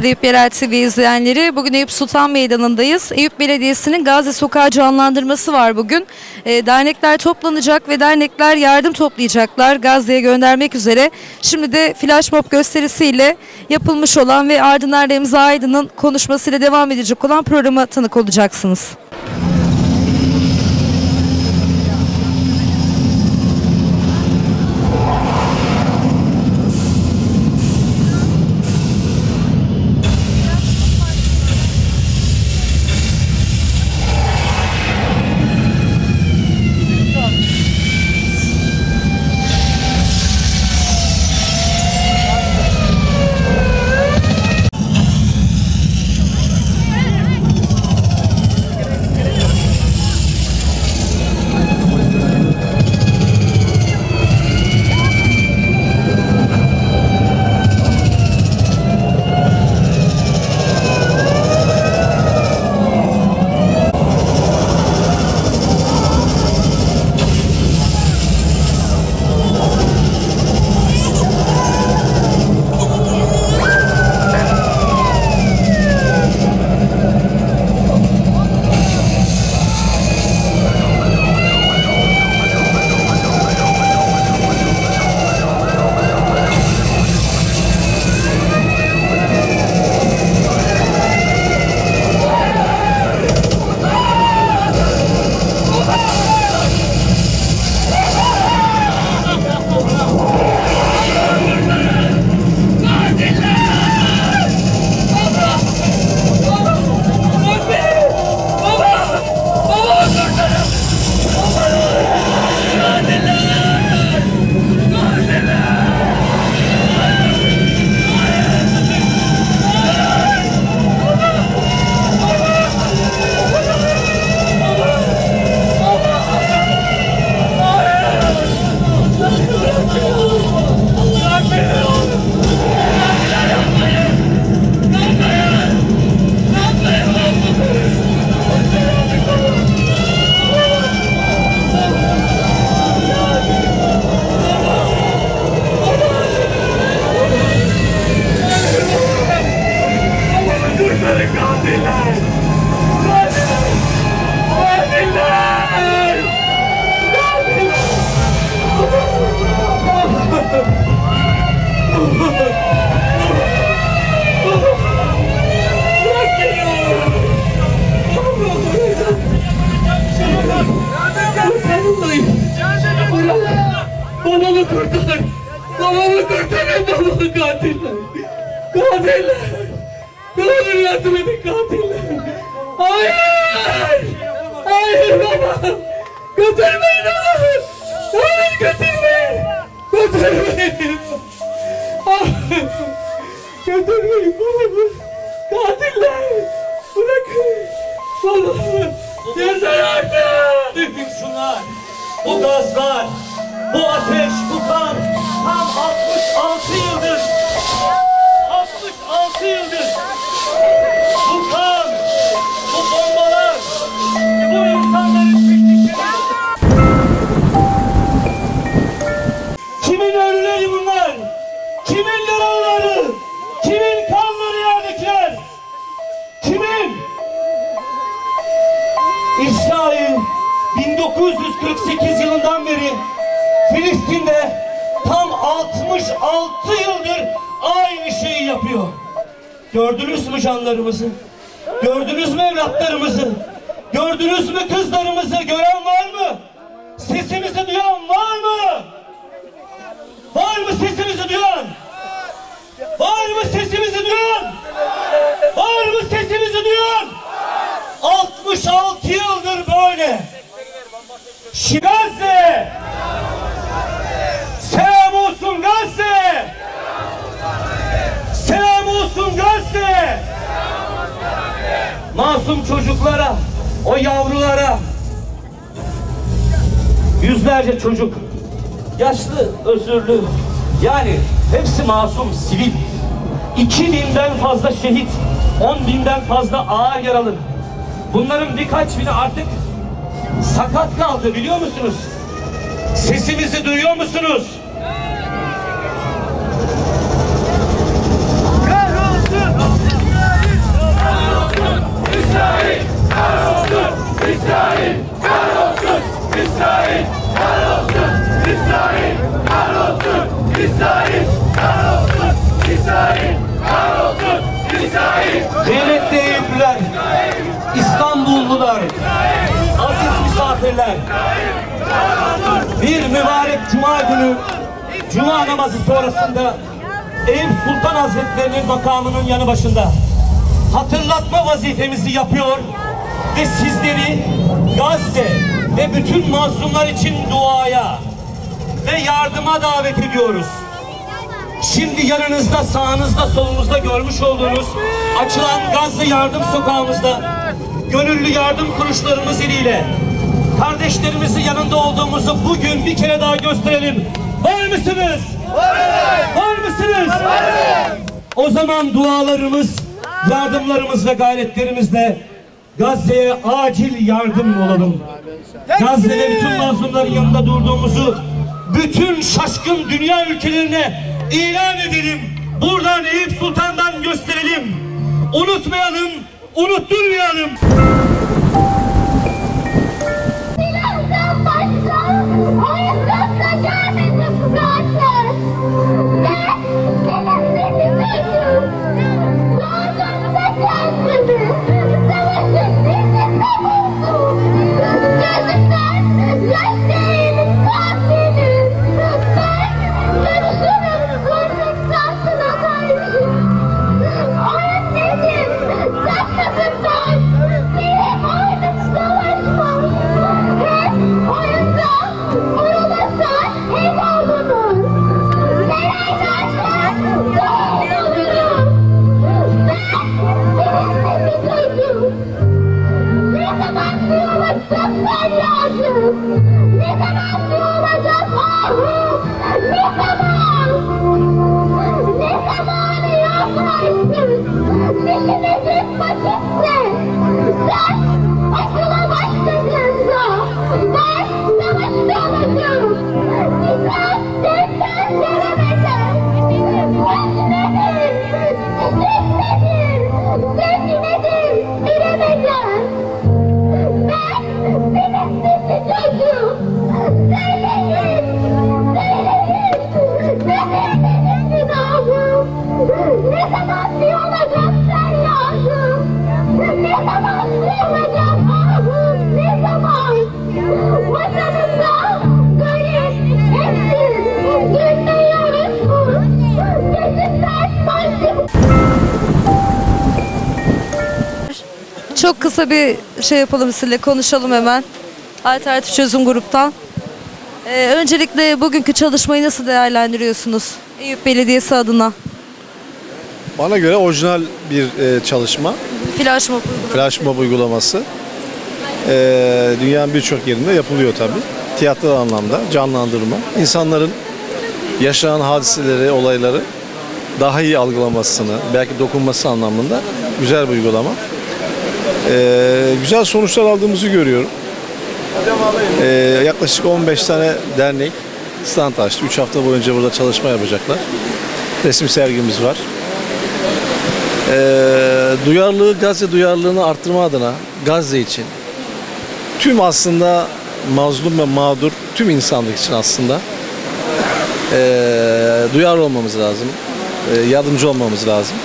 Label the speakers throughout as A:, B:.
A: akşamlar Eyüp Yerel TV izleyenleri. Bugün Eyüp Sultan Meydanı'ndayız. Eyüp Belediyesi'nin Gazi Sokağı canlandırması var bugün. E, dernekler toplanacak ve dernekler yardım toplayacaklar Gazze'ye göndermek üzere. Şimdi de flash mob gösterisiyle yapılmış olan ve ardından Remzi Aydın'ın konuşmasıyla devam edecek olan programa tanık olacaksınız.
B: Götürmeyin onu! Hayır götürmeyin! Götürmeyin! Ah! Götürmeyin babamı! Katiller! Bırakın! Babamı! Yeter artık!
C: Bütün şunlar, bu gazlar, bu ateş, bu kan tam 66 yıldır 66 yıldır 1948 yılından beri Filistin'de tam 66 yıldır aynı şeyi yapıyor. Gördünüz mü canlarımızı? Gördünüz mü evlatlarımızı? Gördünüz mü kızlarımızı? Gören var mı? Sesimizi duyan var mı? Var mı sesimizi duyan? Var mı sesimizi duyan? Var mı sesimizi duyan? 66 yıldır böyle. Gazze! Selam olsun Gazze! Selam olsun Gazze! Masum çocuklara, o yavrulara, yüzlerce çocuk, yaşlı, özürlü, yani hepsi masum, sivil. 2000'den fazla şehit, 10 binden fazla ağır yaralı. Bunların birkaç bini artık sakat kaldı biliyor musunuz? Sesimizi duyuyor musunuz? Misafirler, bir mübarek cuma günü, cuma namazı sonrasında Eyüp Sultan Hazretlerinin makamının yanı başında hatırlatma vazifemizi yapıyor ve sizleri Gazze ve bütün mazlumlar için duaya ve yardıma davet ediyoruz. Şimdi yanınızda, sağınızda, solunuzda görmüş olduğunuz açılan Gazze Yardım Sokağımızda gönüllü yardım kuruluşlarımız ile kardeşlerimizin yanında olduğumuzu bugün bir kere daha gösterelim. Var mısınız? Var mısınız? O zaman dualarımız, yardımlarımız ve gayretlerimizle Gazze'ye acil yardım olalım. Gazze'de bütün mazlumların yanında durduğumuzu bütün şaşkın dünya ülkelerine ilan edelim. Buradan Eyüp Sultan'dan gösterelim. Unutmayalım, unutturmayalım.
D: Oh
A: Çok kısa bir şey yapalım sizinle konuşalım hemen. Alternatif Çözüm Grup'tan. Ee, öncelikle bugünkü çalışmayı nasıl değerlendiriyorsunuz? Eyüp Belediyesi adına.
E: Bana göre orijinal bir e, çalışma.
A: Flash mob uygulaması.
E: Flash mob uygulaması. E, dünyanın birçok yerinde yapılıyor tabii. Tiyatro anlamda canlandırma. İnsanların yaşanan hadiseleri, olayları daha iyi algılamasını, belki dokunması anlamında güzel bir uygulama. E, güzel sonuçlar aldığımızı görüyorum. E, yaklaşık 15 tane dernek stand açtı. 3 hafta boyunca burada çalışma yapacaklar. Resim sergimiz var. Ee, duyarlılığı, Gazze duyarlılığını arttırma adına Gazze için tüm aslında mazlum ve mağdur tüm insanlık için aslında ee, duyarlı olmamız lazım. Ee, yardımcı olmamız lazım.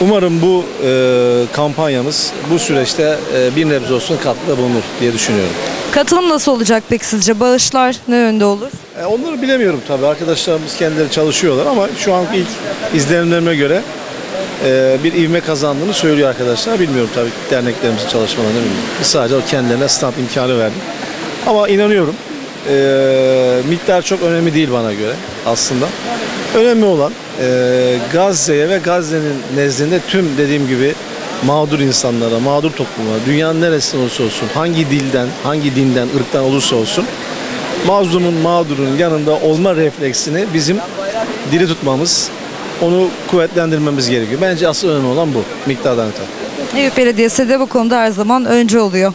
E: Umarım bu e, kampanyamız bu süreçte e, bir nebze olsun katkıda bulunur diye düşünüyorum.
A: Katılım nasıl olacak peki sizce? Bağışlar ne yönde olur?
E: E, onları bilemiyorum tabii. Arkadaşlarımız kendileri çalışıyorlar ama şu an ilk izlenimlerime göre e, bir ivme kazandığını söylüyor arkadaşlar. Bilmiyorum tabii derneklerimizin çalışmalarını bilmiyorum. Biz sadece o kendilerine stand imkanı verdik. Ama inanıyorum e, miktar çok önemli değil bana göre aslında. Önemli olan e, Gazze'ye ve Gazze'nin nezdinde tüm dediğim gibi mağdur insanlara, mağdur topluma, dünyanın neresinde olursa olsun, hangi dilden, hangi dinden, ırktan olursa olsun mazlumun, mağdurun yanında olma refleksini bizim diri tutmamız, onu kuvvetlendirmemiz gerekiyor. Bence asıl önemli olan bu, miktardan öte.
A: Eyüp Belediyesi de bu konuda her zaman önce oluyor.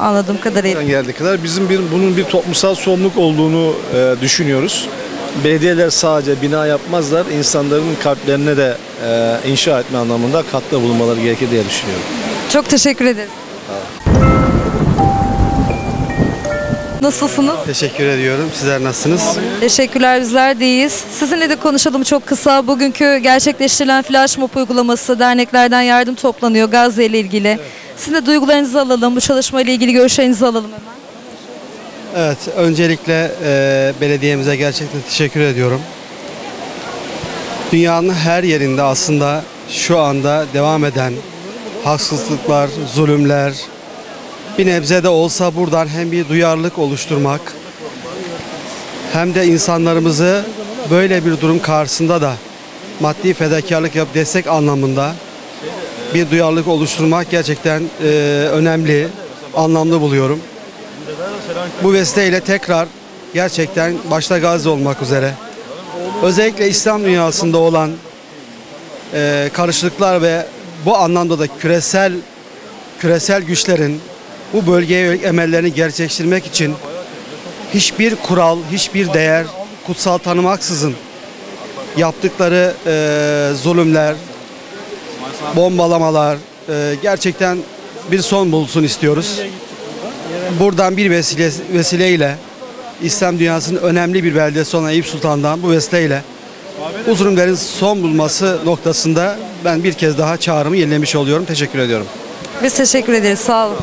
A: Anladığım kadarıyla.
E: geldiği kadar bizim bir bunun bir toplumsal sorumluluk olduğunu e, düşünüyoruz. Belediyeler sadece bina yapmazlar, insanların kalplerine de e, inşa etme anlamında katkıda bulunmaları gerekir diye düşünüyorum.
A: Çok teşekkür ederim. Nasılsınız?
F: Teşekkür ediyorum. Sizler nasılsınız?
A: Teşekkürler bizler de iyiyiz. Sizinle de konuşalım çok kısa. Bugünkü gerçekleştirilen flash mob uygulaması derneklerden yardım toplanıyor Gazze ile ilgili. Sizin de duygularınızı alalım. Bu çalışma ile ilgili görüşlerinizi alalım hemen.
F: Evet, öncelikle e, belediyemize gerçekten teşekkür ediyorum. Dünyanın her yerinde aslında şu anda devam eden haksızlıklar, zulümler, bir nebze de olsa buradan hem bir duyarlılık oluşturmak hem de insanlarımızı böyle bir durum karşısında da maddi fedakarlık yap destek anlamında bir duyarlılık oluşturmak gerçekten e, önemli, anlamlı buluyorum. Bu vesileyle tekrar gerçekten başta Gazze olmak üzere özellikle İslam dünyasında olan e, karışıklıklar ve bu anlamda da küresel küresel güçlerin bu bölgeye emellerini gerçekleştirmek için hiçbir kural, hiçbir değer kutsal tanımaksızın yaptıkları e, zulümler, bombalamalar e, gerçekten bir son bulsun istiyoruz. Buradan bir vesile, vesileyle İslam dünyasının önemli bir beldesi olan Eyüp Sultan'dan bu vesileyle bu son bulması noktasında ben bir kez daha çağrımı yenilemiş oluyorum. Teşekkür ediyorum.
A: Biz teşekkür ederiz. Sağ olun.